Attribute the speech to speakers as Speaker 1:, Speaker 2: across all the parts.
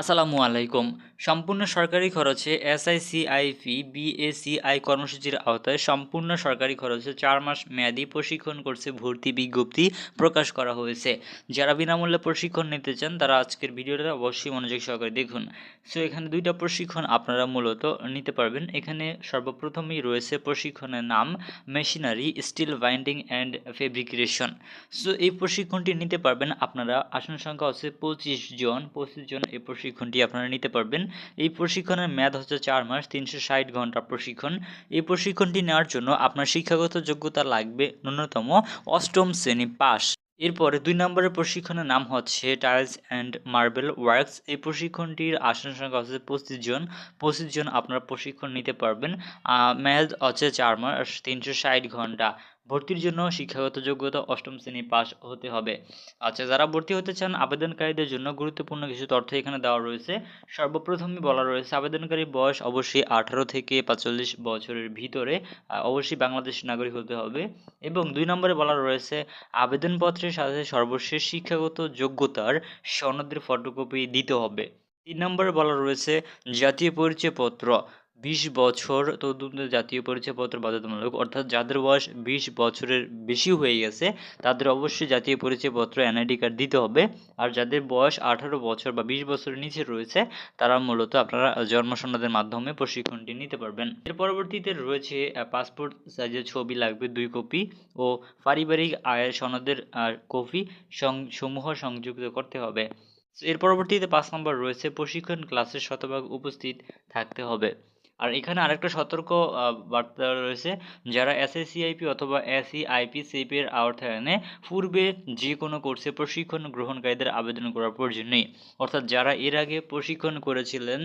Speaker 1: আসসালামু আলাইকুম। সম্পূর্ণ সরকারি খরচে এসআইসিআইপি বিএসিআই কর্মসূচির আওতায় সম্পূর্ণ সরকারি খরচে চার মাস মেয়াদি প্রশিক্ষণ কোর্সে ভর্তি বিজ্ঞপ্তি প্রকাশ করা হয়েছে। যারা বিনামূল্যে প্রশিক্ষণ নিতে চান, তারা আজকের ভিডিওটা অবশ্যই মনোযোগ সহকারে দেখুন। সো, এখানে দুইটা প্রশিক্ষণ আপনারা মূলত নিতে পারবেন। এখানে সর্বপ্রথমেই রয়েছে প্রশিক্ষণের নাম machinery, steel binding and fabrication. So, এই প্রশিক্ষণটি নিতে পারবেন আপনারা। আসন সংখ্যা হচ্ছে পঁচিশ জন পঁচিশ জন এই প্রশিক্ষণটি আপনারা নিতে পারবেন। এই প্রশিক্ষণের মেয়াদ হচ্ছে চার মাস, তিনশো ষাট ঘণ্টা প্রশিক্ষণ। এই প্রশিক্ষণটি নেওয়ার জন্য আপনার শিক্ষাগত যোগ্যতা লাগবে ন্যূনতম অষ্টম শ্রেণি পাস। এরপরে দুই নম্বরের প্রশিক্ষণের নাম হচ্ছে টাইলস অ্যান্ড মার্বেল ওয়ার্কস এই প্রশিক্ষণটির আসন সংখ্যা হচ্ছে পঁচিশ জন। পঁচিশ জন আপনারা প্রশিক্ষণ নিতে পারবেন। মেয়াদ হচ্ছে চার মাস, তিনশো ষাট ঘণ্টা। ভর্তির জন্য শিক্ষাগত যোগ্যতা অষ্টম শ্রেণি পাস হতে হবে। আচ্ছা যারা ভর্তি হতে চান, আবেদনকারীদের জন্য গুরুত্বপূর্ণ কিছু তথ্য এখানে দেওয়া রয়েছে। সর্বপ্রথমে বলা রয়েছে আবেদনকারীর বয়স অবশ্যই আঠারো থেকে পাঁচচল্লিশ বছরের ভিতরে অবশ্যই বাংলাদেশ নাগরিক হতে হবে। এবং দুই নম্বরে বলা রয়েছে, আবেদনপত্রের সাথে সর্বশেষ শিক্ষাগত যোগ্যতার সনদের ফটোকপি দিতে হবে। তিন নম্বরে বলা রয়েছে, জাতীয় পরিচয়পত্র বিশ বছর তদন্ত জাতীয় পরিচয়পত্র বাধ্যতামূলক, অর্থাৎ যাদের বয়স বিশ বছরের বেশি হয়ে গেছে, তাদের অবশ্যই জাতীয় পরিচয়পত্র, এনআইডি কার্ড দিতে হবে। আর যাদের বয়স আঠারো বছর বা বিশ বছরের নিচে রয়েছে, তারা মূলত আপনারা জন্ম সনদের মাধ্যমে প্রশিক্ষণটি নিতে পারবেন। এর পরবর্তীতে রয়েছে পাসপোর্ট সাইজের ছবি লাগবে দুই কপি ও পারিবারিক আয়ের সনদের কপি সমূহ সংযুক্ত করতে হবে। এর পরবর্তীতে পাঁচ নম্বর রয়েছে, প্রশিক্ষণ ক্লাসের শতভাগ উপস্থিত থাকতে হবে। আর এখানে আরেকটা সতর্ক বার্তা রয়েছে যারা এসএসসিআইপি অথবা এসইআইপি সেপের আওতায়নে পূর্বে যে কোনো কোর্সে প্রশিক্ষণ গ্রহণকারীদের আবেদন করার প্রয়োজন নেই। অর্থাৎ যারা এর আগে প্রশিক্ষণ করেছিলেন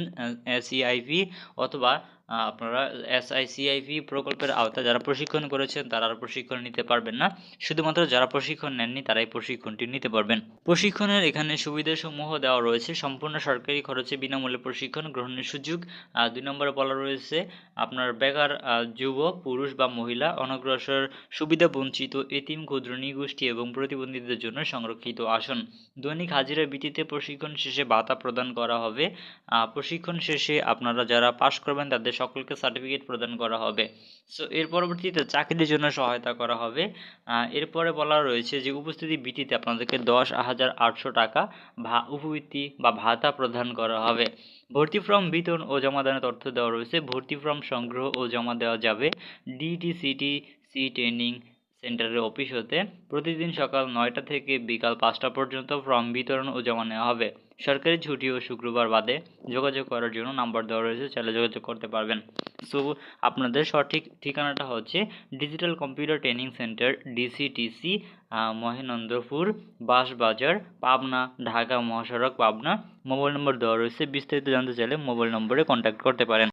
Speaker 1: এসইআইপি অথবা আহ, আপনারা এসআইসিআইপি প্রকল্পের আওতায় যারা প্রশিক্ষণ করেছেন, তারা আর প্রশিক্ষণ নিতে পারবেন না। শুধুমাত্র যারা প্রশিক্ষণ নেননি, তারাই প্রশিক্ষণটি নিতে পারবেন। প্রশিক্ষণের এখানে সুবিধাসমূহ দেওয়া রয়েছে। সম্পূর্ণ সরকারি খরচে বিনামূল্যে প্রশিক্ষণ গ্রহণের সুযোগ। দুই নম্বরে বলা রয়েছে, আপনার বেকার যুব পুরুষ বা মহিলা, অনগ্রসর, সুবিধা বঞ্চিত, এতিম, ক্ষুদ্র, নিগোষ্ঠী এবং প্রতিবন্ধীদের জন্য সংরক্ষিত আসন। দৈনিক হাজিরা ভিত্তিতে প্রশিক্ষণ শেষে ভাতা প্রদান করা হবে। প্রশিক্ষণ শেষে আপনারা যারা পাশ করবেন, তাদের সকলকে সার্টিফিকেট প্রদান করা হবে। সো এর পরবর্তীতে চাকরির জন্য সহায়তা করা হবে। এরপরে বলা রয়েছে যে, উপস্থিতি ভিত্তিতে আপনাদেরকে দশ হাজার আটশো টাকা ভা, উপবৃত্তি বা ভাতা প্রদান করা হবে। ভর্তি ফর্ম বিতরণ ও জমা জমাদানের তথ্য দেওয়া রয়েছে। ভর্তি ফর্ম সংগ্রহ ও জমা দেওয়া যাবে ডিটিসিটি সি ট্রেনিং সেন্টারের অফিস হতে। প্রতিদিন সকাল নয়টা থেকে বিকাল পাঁচটা পর্যন্ত ফর্ম বিতরণ ও জমা নেওয়া হবে। সরকারি ছুটি ও শুক্রবার বাদে যোগাযোগ করার জন্য নাম্বার দেওয়া রয়েছে, চাইলে যোগাযোগ করতে পারবেন। সো, আপনাদের সঠিক ঠিকানাটা হচ্ছে digital computer training centre, D C T C Mahendrapur Basbazar Pabna, Dhaka, মহাসড়ক, পাবনা। মোবাইল নম্বর দেওয়া রয়েছে, বিস্তারিত জানতে চাইলে মোবাইল নম্বরে কন্ট্যাক্ট করতে পারেন।